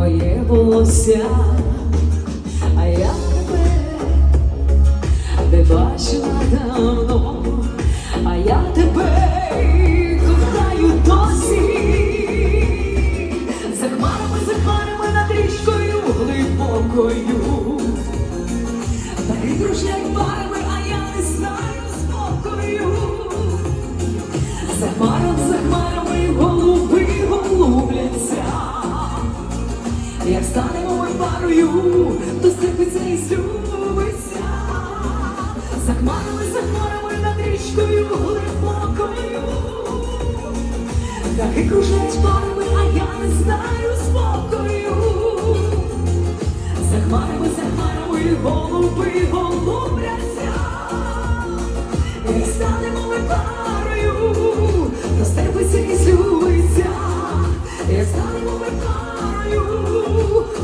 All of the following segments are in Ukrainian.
моє волосся, а я тебе не бачила давно, а я тебе кохаю досі. За хмарами, за хмарами над річкою глибокою. Та і кружляють парами, а я не знаю спокою. За хмарами парою, то степиться і злюбиться. За хмарами, за хмарами над річкою глибокою. Так і кружляють парами, а я не знаю спокою. За хмарами, за хмарами голуби голубляться. Як станемо ми парою, то степиться і злюбиться.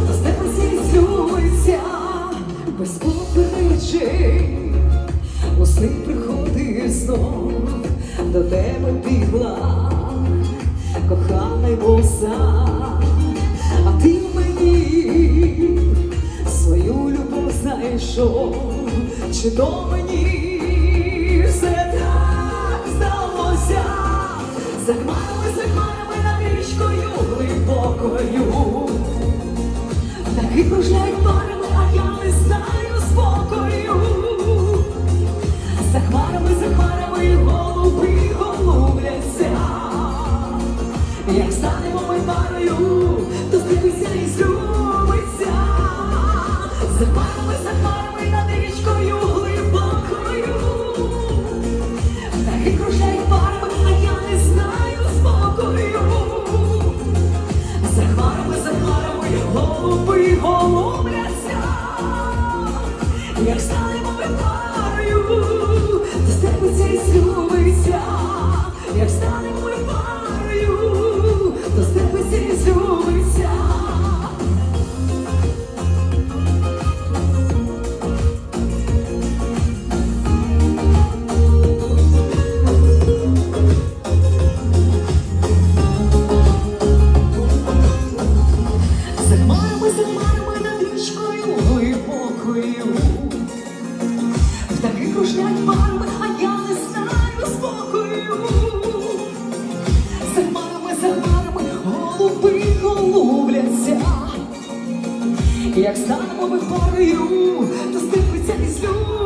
То степиться і злюбиться. Без попереджень. У сни приходив знов до тебе бігла, коханий боса, а ти мені свою любов знайшов, чи то мені все так здалося, за хмарами, за хмарами над річкою глибокою. Так і кружляють парами, а я не голуби голубляться. Як станемо ми степиться і злюбиться. Кружлять парами, а я не знаю спокою. За хмарами, за хмарами голуби голубляться. Як станемо ми парою, то степиться і злюбиться.